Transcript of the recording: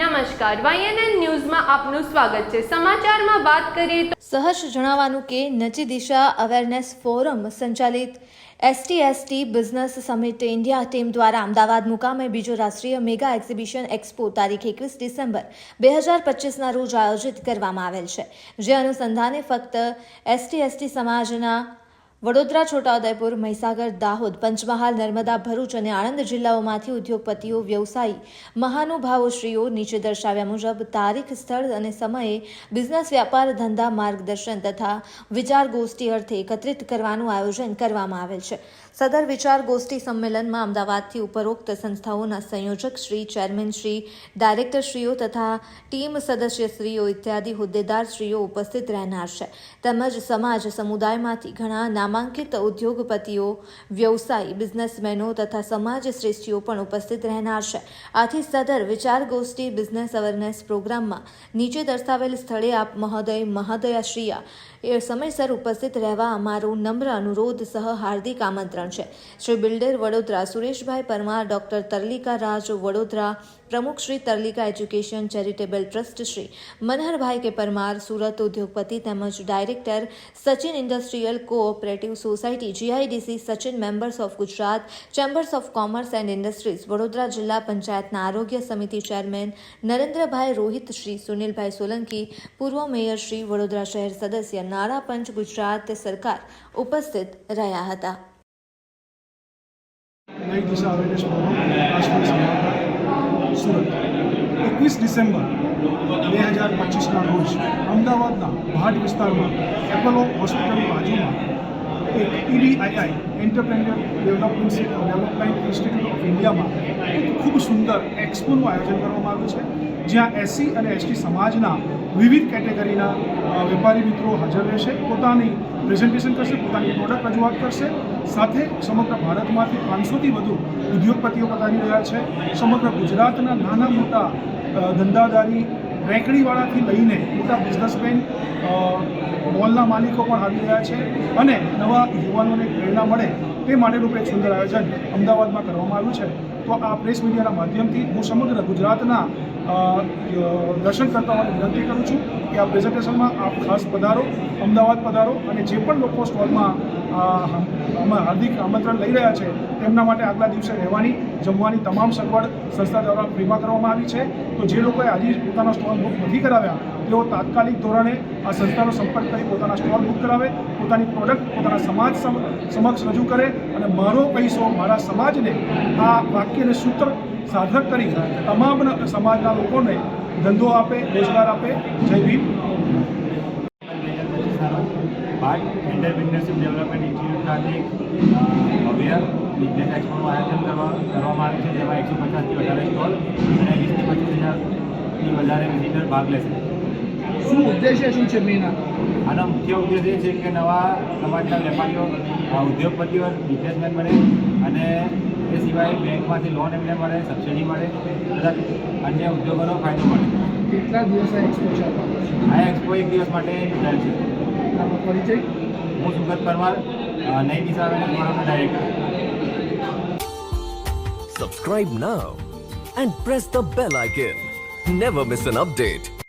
નમસ્કાર વાયએનએન ન્યૂઝમાં આપનું સ્વાગત છે. સમાચારમાં વાત કરીએ તો સહર્ષ જણાવવાનું કે નચી દિશા અવેરનેસ ફોરમ સંચાલિત S T S T business summit India team દ્વારા અમદાવાદ મુકામે બીજો રાષ્ટ્રીય મેગા એક્ઝિબિશન એક્સપો તારીખ એકવીસ ડિસેમ્બર બે હજાર પચીસના રોજ આયોજિત કરવામાં આવેલ છે. જે અનુસંધાને ફક્ત એસટી એસટી સમાજના વડોદરા, છોટાઉદેપુર, મહીસાગર, દાહોદ, પંચમહાલ, નર્મદા, ભરૂચ અને આણંદ જિલ્લાઓમાંથી ઉદ્યોગપતિઓ, વ્યવસાયી, મહાનુભાવોશ્રીઓ નીચે દર્શાવ્યા મુજબ તારીખ, સ્થળ અને સમયે બિઝનેસ, વ્યાપાર, ધંધા, માર્ગદર્શન તથા વિચાર ગોષ્ઠી અર્થે એકત્રિત કરવાનું આયોજન કરવામાં આવેલ છે. સદર વિચાર ગોષ્ઠી સંમેલનમાં અમદાવાદથી ઉપરોક્ત સંસ્થાઓના સંયોજક શ્રી, ચેરમેન શ્રી ડાયરેક્ટરશ્રીઓ તથા ટીમ સદસ્યશ્રીઓ ઇત્યાદિ હોદ્દેદારશ્રીઓ ઉપસ્થિત રહેનાર છે. તેમજ સમાજ સમુદાયમાંથી ઘણા નામાંકિત ઉદ્યોગપતિઓ વ્યવસાયી બિઝનેસમેનો તથા સમાજ શ્રેષ્ઠીઓ પણ ઉપસ્થિત રહેનાર છે આથી સદર વિચાર ગોષ્ઠી બિઝનેસ અવેરનેસ પ્રોગ્રામમાં નીચે દર્શાવેલ સ્થળે આપ મહોદય મહોદયાશ્રીયા એ સમયસર ઉપસ્થિત રહેવા અમારું નમ્ર અનુરોધ સહ હાર્દિક આમંત્રણ છે. શ્રી બિલ્ડર વડોદરા સુરેશભાઈ પરમાર, ડોક્ટર તરલિકા રાજ વડોદરા, પ્રમુખ Shri Tarlika education charitable trust Shri Manharbhai K Parmar, Surat ઉદ્યોગપતિ તેમજ director Sachin industrial cooperative society G I D C, Sachin members of Gujarat, chambers of commerce and industries, Vadodara જિલ્લા પંચાયતના આરોગ્ય સમિતિ chairman Narendrabhai Rohit, Shri સુનિલભાઈ સોલંકી, પૂર્વ mayor Shri Vadodara શહેર સદસ્ય નાણાં પંચ ગુજરાત સરકાર ઉપસ્થિત રહ્યા હતા. સુરત. એકવીસ ડિસેમ્બર બે હજાર પચીસના રોજ અમદાવાદના ભાટ વિસ્તારમાં એપોલો હોસ્પિટલની બાજુમાં એક E D I I entrepreneur development development institute of ઇન્ડિયામાં એક ખૂબ સુંદર એક્સપોનું આયોજન કરવામાં આવ્યું છે, જ્યાં એસસી અને એસટી સમાજના વિવિધ કેટેગરીના વેપારી મિત્રો હાજર રહેશે, પોતાની પ્રેઝન્ટેશન કરશે, પોતાની પ્રોડક્ટ રજૂઆત કરશે, સાથે સમગ્ર ભારતમાંથી પાંચસોથી વધુ ઉદ્યોગપતિઓ પધારી રહ્યા છે, સમગ્ર ગુજરાતના નાના મોટા ધંધાદારી રેકડીવાળાથી લઈને મોટા બિઝનેસમેન મોલના માલિકો પણ આવી રહ્યા છે અને નવા યુવાનોને પ્રેરણા મળે તે માટેનું એક સુંદર આયોજન અમદાવાદમાં કરવામાં આવ્યું છે. તો આ પ્રેસ મીડિયાના માધ્યમથી હું સમગ્ર ગુજરાતના દર્શન કરતા માટે વિનંતી કરું છું કે આ પ્રેઝન્ટેશનમાં આપ ખાસ પધારો, અમદાવાદ પધારો અને જે પણ લોકો સ્ટોલમાં આમાં હાર્દિક આમંત્રણ લઈ રહ્યા છે, તેમના માટે આગલા દિવસે રહેવાની, જમવાની તમામ સગવડ સંસ્થા દ્વારા ફ્રીમાં કરવામાં આવી છે. તો જે લોકોએ આજે પોતાના સ્ટોલ બુક નથી કરાવ્યા, તેઓ તાત્કાલિક ધોરણે આ સંસ્થાનો સંપર્ક કરી પોતાના સ્ટોલ બુક કરાવે, પોતાની પ્રોડક્ટ, પોતાના સમાજ સમક્ષ રજૂ કરે અને મારો પૈસો મારા સમાજને આ વાક્યને સૂત્ર સાધક કરી તમામ સમાજના લોકોને ધંધો આપે, રોજગાર આપે. જય Bhim. Bhat entrepreneurship development institute ખાતે એક અ, ભવ્ય બિઝનેસ એક્સપોનું આયોજન કરવા કરવામાં આવ્યું છે જેમાં એકસો પચાસથી વધારે સ્ટોલ અને વીસથી પચીસ હજારથી વધારે વિઝિટર ભાગ લેશે. શું ઉદ્દેશ્ય શું છે મેના આનો? મુખ્ય ઉદ્દેશ એ છે કે નવા સમાજના વેપારીઓ ઉદ્યોગપતિઓ બિઝનેસમેન બને અને એ સિવાય બેંકમાંથી લોન એમને મળે સબસિડી મળે તથા અન્ય ઉદ્યોગોનો ફાયદો મળે. કેટલા દિવસ આ એક્સપો છે? આ એક્સપો એક દિવસ માટે યોજાયેલ છે. આપનો પરિચય હું સુગત પરમાર નઈ દિશા આવેલા director Subscribe now and press the bell icon. Never miss an update.